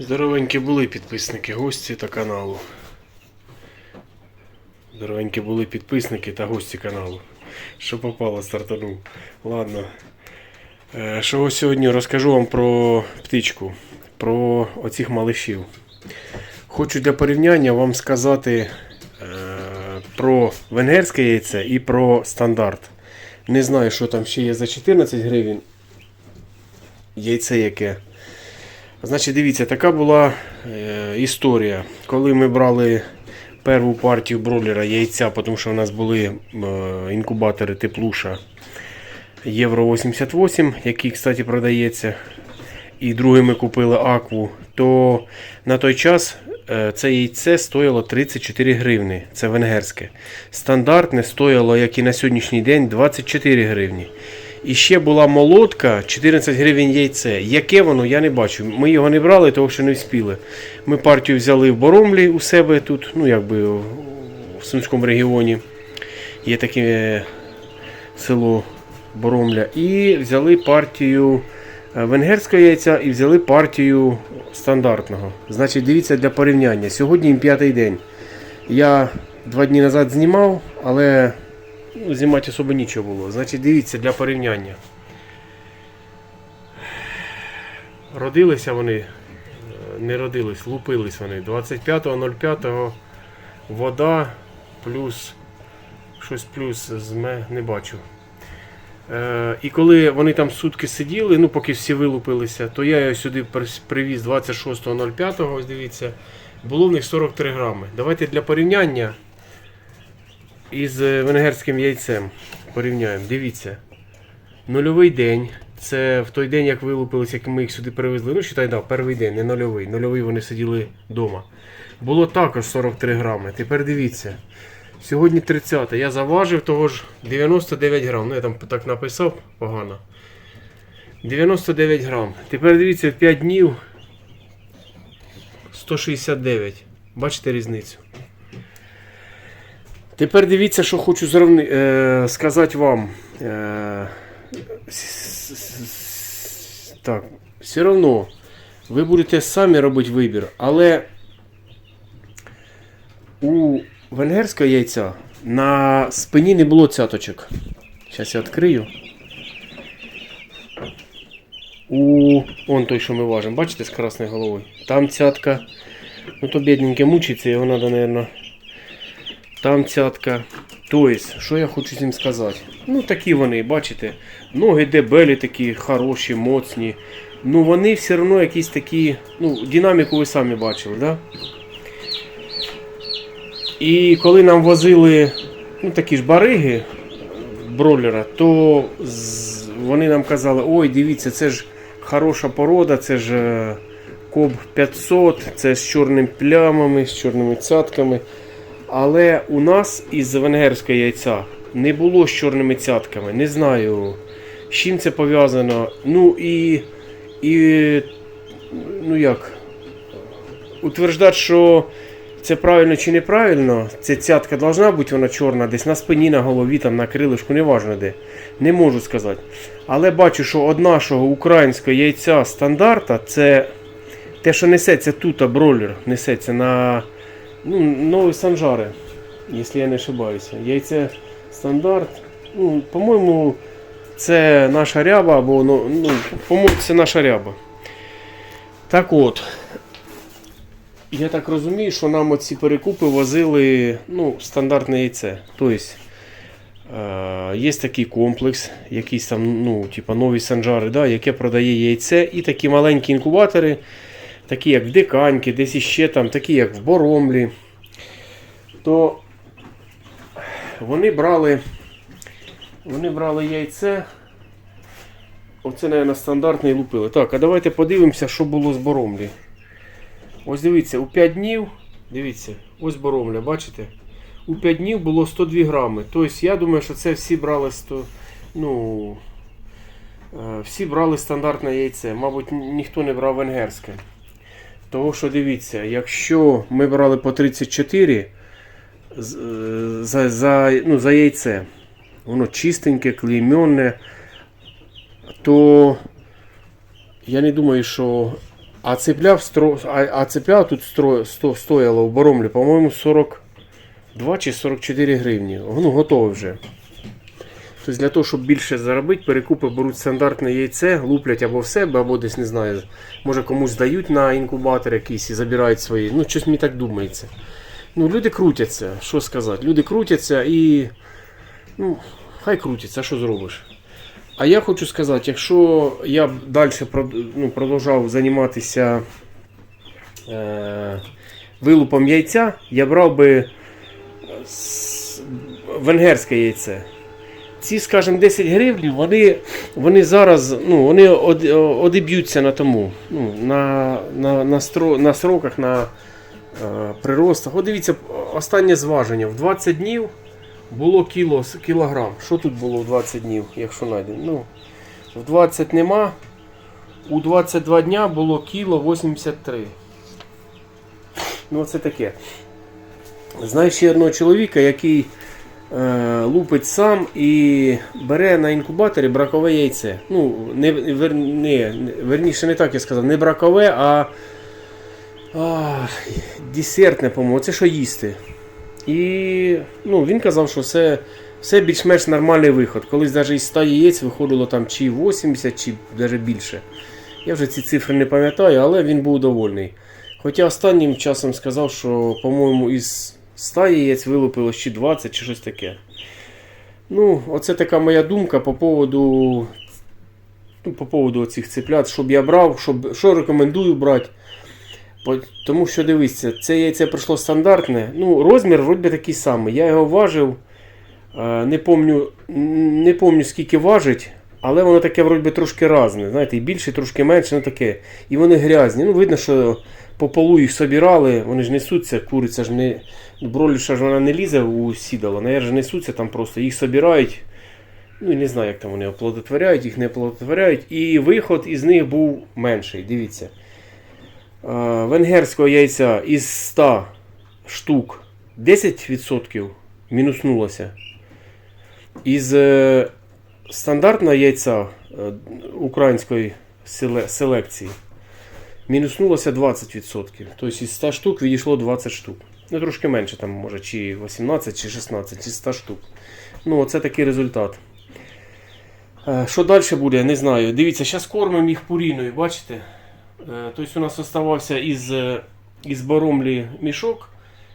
Здоровенькі були підписники, гості та каналу. Здоровенькі були підписники та гості каналу. Що попало, стартанув. Ладно. Е, Що сьогодні розкажу вам про птичку, про оцих малишів. Хочу для порівняння вам сказати е, про венгерське яйце і про стандарт. Не знаю, що там ще є за 14 гривень. Яйце яке. Значить, дивіться, така була е, історія. Коли ми брали першу партію бройлера яйця, тому що у нас були е, інкубатори теплуша Євро 88, який, кстати, продається. І другий ми купили акву, то на той час е, це яйце стоїло 34 гривні. Це венгерське. Стандартне стоїло, як і на сьогоднішній день, 24 гривні. І ще була молотка 14 гривень яйце. Яке воно, я не бачу. Ми його не брали, тому що не вспіли. Ми партію взяли в Боромлі у себе тут, ну якби в Сумському регіоні. Є таке село Боромля. І взяли партію е, венгерського яйця і взяли партію стандартного. Значить, дивіться для порівняння. Сьогодні п'ятий день. Я два дні назад знімав, але ну, знімати особо нічого було. Значить, дивіться для порівняння. Родилися вони, е, не родились, лупились вони. 25.05 вода плюс щось плюс не бачу. Е, і коли вони там сутки сиділи, ну поки всі вилупилися, то я його сюди привіз 26.05, ось дивіться, було в них 43 грами. Давайте для порівняння із е, венгерським яйцем порівняємо. Дивіться. Нульовий день. Це в той день, як вилупилися, як ми їх сюди привезли. Ну, считай, да, перший день, не нульовий. Нульовий вони сиділи вдома. Було також 43 грами. Тепер дивіться. Сьогодні 30. Я заважив того ж 99 грам. Ну, я там так написав погано. 99 грам. Тепер дивіться, в 5 днів 169. Бачите різницю? Тепер дивіться, що хочу зравни, е, сказати вам. Е, так, все одно ви будете самі робити вибір, але у венгерського яйця на спині не було цяточок. Зараз я відкрию. У он той, що ми важимо, бачите, з красною головою. Там цятка. Ну то бідненьке мучиться, його треба, мабуть. Там цятка. Тобто, що я хочу з сказати? Ну, такі вони, бачите, ноги дебелі такі, хороші, моцні. Ну вони все одно якісь такі. Ну, динаміку ви самі бачили, да? І коли нам возили ну, такі ж бариги бройлера, то вони нам казали, ой, дивіться, це ж хороша порода, це ж е, Коб 500, це з чорними плямами, з чорними цятками. Але у нас із венгерського яйця не було з чорними цятками. Не знаю, з чим це пов'язано. Ну і, і ну як, утверждати, що це правильно чи неправильно, ця цятка должна бути вона чорна, десь на спині, на голові, там, на крилишку, неважно де. Не можу сказати. Але бачу, що од нашого українського яйця стандарта це те, що несеться тут, а бройлер несеться на ну, нові санжари, якщо я не ошибаюся. Яйце стандарт. Ну, по-моєму, це наша ряба, або ну, ну, по-моєму, це наша ряба. Так от. Я так розумію, що нам оці перекупи возили ну, стандартне яйце. Тобто е, є такий комплекс, якісь там ну, типа нові санжари, да, яке продає яйце, і такі маленькі інкубатори, такі як в Диканьки, десь іще там, такі як в Боромлі. То вони брали, вони брали яйце. Оце, мабуть, стандартне і лупили. Так, а давайте подивимося, що було з Боромлі. Ось дивіться, у 5 днів, дивіться, ось боромля, бачите? У 5 днів було 102 грами. Тобто я думаю, що це всі брали 100, ну, е, всі брали стандартне яйце. Мабуть, ніхто не брав венгерське. Того що дивіться, якщо ми брали по 34 з- е, за, за, ну, за яйце, воно чистеньке, клейменне, то я не думаю, що А цепля, стро... а, цепля тут стро... сто... стояла в Боромлі, по-моєму, 42 чи 44 гривні. Ну, готове вже. Тобто для того, щоб більше заробити, перекупи беруть стандартне яйце, луплять або в себе, або десь не знаю. Може комусь здають на інкубатор якийсь і забирають свої. Ну, щось мені так думається. Ну, люди крутяться, що сказати. Люди крутяться і. Ну, хай крутяться, що зробиш? А я хочу сказати, якщо я б далі ну, продовжав займатися е, вилупом яйця, я брав би венгерське яйце. Ці, скажімо, 10 гривень, вони, вони зараз ну, вони од, одіб'ються на тому, ну, на, на, на, стро, на сроках, на приростах. От дивіться, останнє зваження. В 20 днів було кіло, кілограм. Що тут було в 20 днів, якщо знайдемо? Ну, в 20 нема. У 22 дня було кіло 83. Ну, це таке. Знаю ще одного чоловіка, який е, лупить сам і бере на інкубаторі бракове яйце. Ну, не, вер, не, верніше не так я сказав, не бракове, а, а десертне, по-моєму, це що їсти. І ну, він казав, що все, все більш-менш нормальний виход. Колись навіть із 100 яєць виходило там чи 80, чи навіть більше. Я вже ці цифри не пам'ятаю, але він був довольний. Хоча останнім часом сказав, що, по-моєму, із 100 яєць вилупилось чи 20, чи щось таке. Ну, оце така моя думка по поводу, ну, по поводу цих цеплят, щоб я брав, щоб, що рекомендую брати. Тому що дивіться, це яйце прийшло стандартне. Ну, розмір вроді такий самий. Я його важив. е, Не помню, не помню скільки важить, але воно таке вроді трошки разне. Знаєте, і більше, трошки менше, ну таке. І вони грязні. Ну, видно, що по полу їх собирали, вони ж несуться, куриця ж не. Бролюша ж вона не лізе у сідало, наверх ж несуться там просто, їх собирають. Ну і не знаю, як там вони оплодотворяють, їх не оплодотворяють. І виход із них був менший. Дивіться. Е, венгерського яйця із 100 штук 10% мінуснулося. Із е, стандартного яйця е, української селекції мінуснулося 20%. Тобто із 100 штук відійшло 20 штук. Ну, трошки менше, там, може, чи 18, чи 16, із 100 штук. Ну, оце такий результат. Що далі буде, не знаю. Дивіться, зараз кормимо їх пуріною, бачите? Е, Тобто у нас оставався із, е, із баромлі мішок.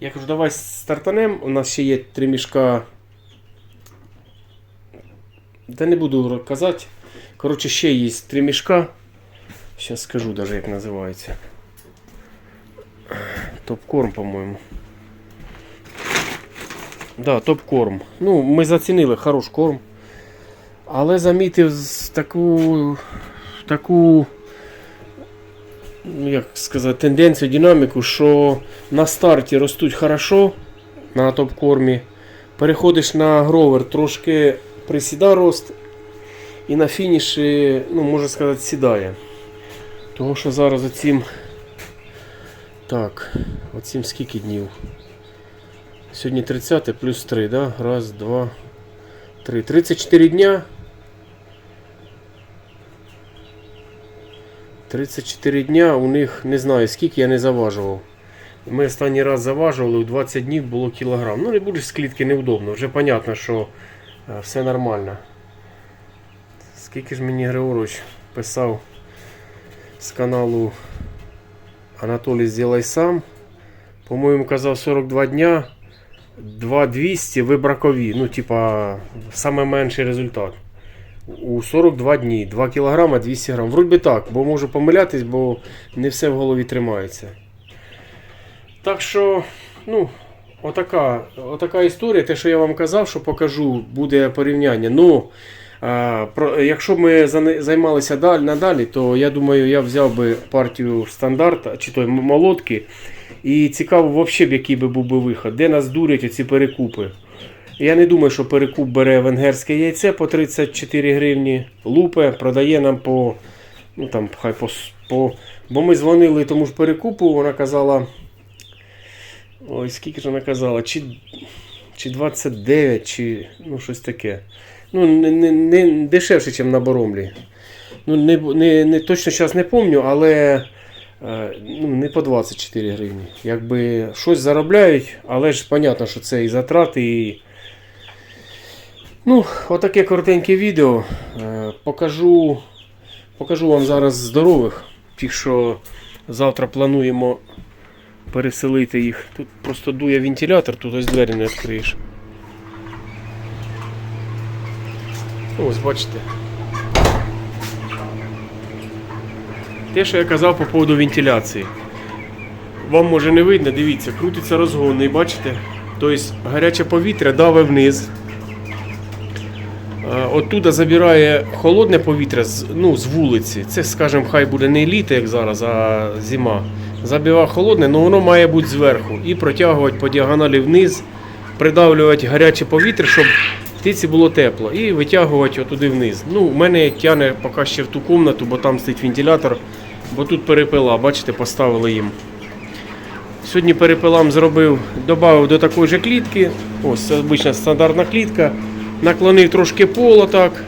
Я кажу, давай стартанем. У нас ще є три мішка. Та не буду казати. Коротше, ще є три мішка. Зараз скажу даже, як називається. Топ-корм, по-моєму. Да, топ-корм. Ну, ми зацінили хорош корм. Але замітив таку. таку як сказати, тенденцію, динаміку, що на старті ростуть хорошо на топ-кормі. Переходиш на гровер, трошки присіда рост, і на фініші, ну, можна сказати, сідає. Тому що зараз оцім. Так, оцім скільки днів? Сьогодні 30 плюс 3, да? Раз, два, три. 34 дня. 34 дня у них не знаю скільки я не заважував. Ми останній раз заважували, у 20 днів було кілограм. Ну не будеш з клітки невдобно, вже зрозуміло, що е, все нормально. Скільки ж мені Григорович писав з каналу Анатолій Зілай сам. По-моєму, казав 42 дня, 2200 ви бракові. Ну, типа, саме результат. У 42 дні, 2 кг 200 грам. Вроді би так, бо можу помилятись, бо не все в голові тримається. Так що, ну, отака, отака історія. Те, що я вам казав, що покажу, буде порівняння. Ну, а, про, якщо б ми займалися далі, надалі, то я думаю, я взяв би партію стандарта, чи той молотки. І цікаво, взагалі, який би був би виход, де нас дурять оці перекупи. Я не думаю, що перекуп бере венгерське яйце по 34 гривні, лупе, продає нам по. Ну там, хай по, по. Бо ми дзвонили тому ж перекупу, вона казала. Ой, скільки ж вона казала? Чи, чи 29, чи ну щось таке. Ну, не, не, не дешевше, ніж на Боромлі. Ну, не, не, не, точно зараз не пам'ятаю, але е, ну, не по 24 гривні. Якби щось заробляють, але ж понятно, що це і затрати, і. Ну, отаке коротеньке відео. Е, Покажу, покажу вам зараз здорових. Тих, що завтра плануємо переселити їх. Тут просто дує вентилятор, тут ось двері не відкриєш. Ось бачите. Те, що я казав по поводу вентиляції. Вам може не видно, дивіться, крутиться розгонний, бачите? Тобто гаряче повітря даве вниз. Оттуда забирає холодне повітря з, ну, з вулиці. Це, скажімо, хай буде не літо, як зараз, а зима. Забиває холодне, але воно має бути зверху. І протягувати по діагоналі вниз, придавлювати гаряче повітря, щоб птиці було тепло. І витягувати отуди вниз. Ну, у мене тяне поки ще в ту кімнату, бо там стоїть вентилятор, бо тут перепила, бачите, поставили їм. Сьогодні перепилам зробив, додав до такої ж клітки. Ось обична стандартна клітка. Наклонив трошки пола так.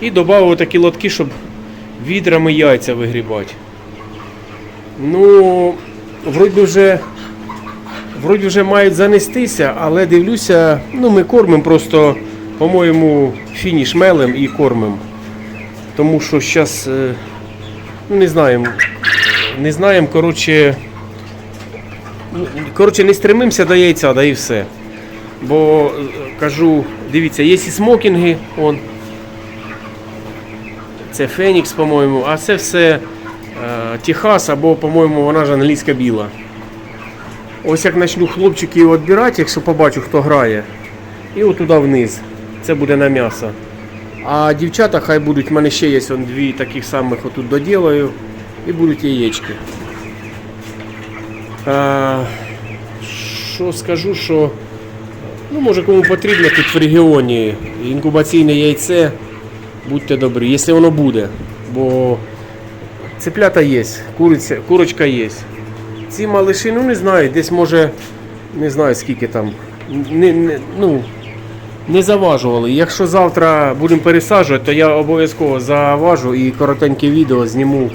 І додав такі лотки, щоб відрами яйця вигрібати. Ну, вроді вже, вроді вже мають занестися, але дивлюся, ну ми кормимо просто, по-моєму, фініш мелем і кормимо. Тому що зараз, ну не знаємо, не знаємо, коротше. Ну, Коротше, не стремимося до яйця, да і все. Бо е, кажу, дивіться, є і смокінги, он. Це Фенікс, по-моєму, а це все е, Техас або, по-моєму, вона ж англійська біла. Ось як почну хлопчиків відбирати, якщо побачу, хто грає. І отуда вниз. Це буде на м'ясо. А дівчата хай будуть, в мене ще є он, дві таких самих отут доділаю. І будуть яєчки. Е, що скажу, що ну, може кому потрібно тут в регіоні інкубаційне яйце, будьте добрі, якщо воно буде. Бо цеплята є, куриця, курочка є. Ці малиші, ну не знаю, десь може, не знаю скільки там. Не, не, ну, не заважували. Якщо завтра будемо пересаджувати, то я обов'язково заважу і коротеньке відео зніму,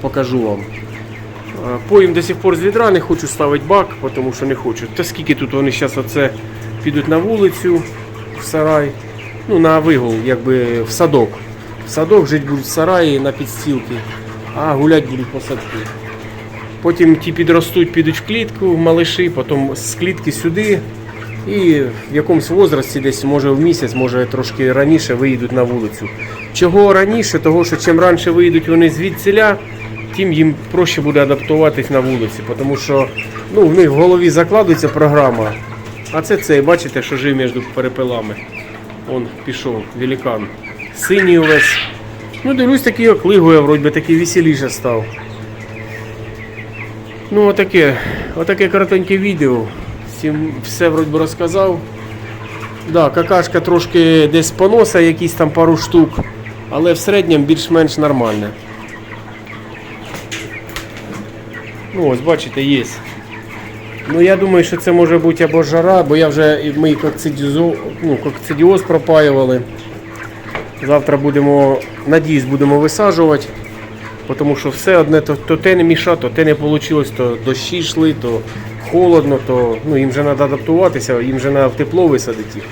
покажу вам. Е, Поїм до сих пор з відра, не хочу ставити бак, тому що не хочу. Та скільки тут вони зараз оце підуть на вулицю, в сарай, ну на вигул, якби в садок. В садок жити будуть в сараї на підстілки, а гулять будуть по садку. Потім ті підростуть, підуть в клітку, малиші, потім з клітки сюди. І в якомусь возрасті, десь може в місяць, може трошки раніше виїдуть на вулицю. Чого раніше? Того, що чим раніше виїдуть вони звідсіля, тим їм проще буде адаптуватись на вулиці, тому що ну, в них в голові закладується програма. А це цей, бачите, що жив між перепилами. Он пішов, великан. Синій увесь. Ну, дивлюсь, такий оклигує, вроді би такий веселіше став. Ну, отаке, отаке коротеньке відео. Всім все вроді би розказав. Да, какашка трошки десь поноса, якісь там пару штук, але в середньому більш-менш нормальне. Ну ось, бачите, є. Ну я думаю, що це може бути або жара, бо я вже ми кокцидізо, ну, кокцидіоз пропаювали. Завтра будемо, надіюсь, будемо висаджувати. Тому що все одне, то, то те не міша, то те не вийшло, то дощі йшли, то холодно, то ну, їм вже треба адаптуватися, їм вже треба в тепло висадити їх.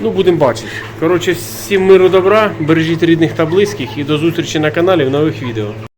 Ну, будемо бачити. Коротше, всім миру добра, бережіть рідних та близьких і до зустрічі на каналі в нових відео.